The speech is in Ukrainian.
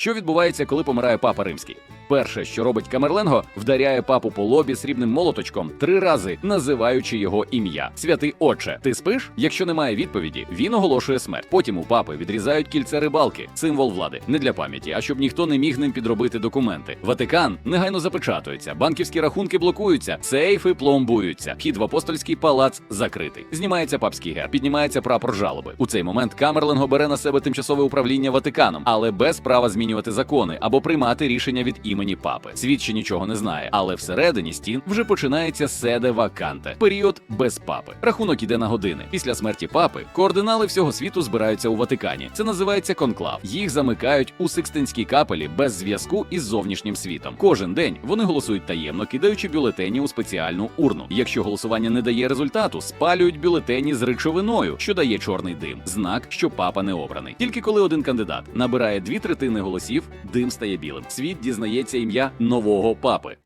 Що відбувається, коли помирає папа римський? Перше, що робить Камерленго, вдаряє папу по лобі срібним молоточком три рази, називаючи його ім'я. Святий Отче, ти спиш? Якщо немає відповіді, він оголошує смерть. Потім у папи відрізають кільце рибалки, символ влади, не для пам'яті, а щоб ніхто не міг ним підробити документи. Ватикан негайно запечатується, банківські рахунки блокуються, сейфи пломбуються. Вхід в апостольський палац закритий. Знімається папський герб, піднімається прапор жалоби. У цей момент Камерленго бере на себе тимчасове управління Ватиканом, але без права змінювати закони або приймати рішення від імені папи. Світ нічого не знає, але всередині стін вже починається седе ваканте, період без папи. Рахунок іде на години. Після смерті папи координали всього світу збираються у Ватикані. Це називається конклав. Їх замикають у Сикстинській капелі без зв'язку із зовнішнім світом. Кожен день вони голосують таємно, кидаючи бюлетені у спеціальну урну. Якщо голосування не дає результату, спалюють бюлетені з речовиною, що дає чорний дим, знак, що папа не обраний. Тільки коли один кандидат набирає дві третини голосів, дим стає білим. Світ дізнається ім'я нового папи.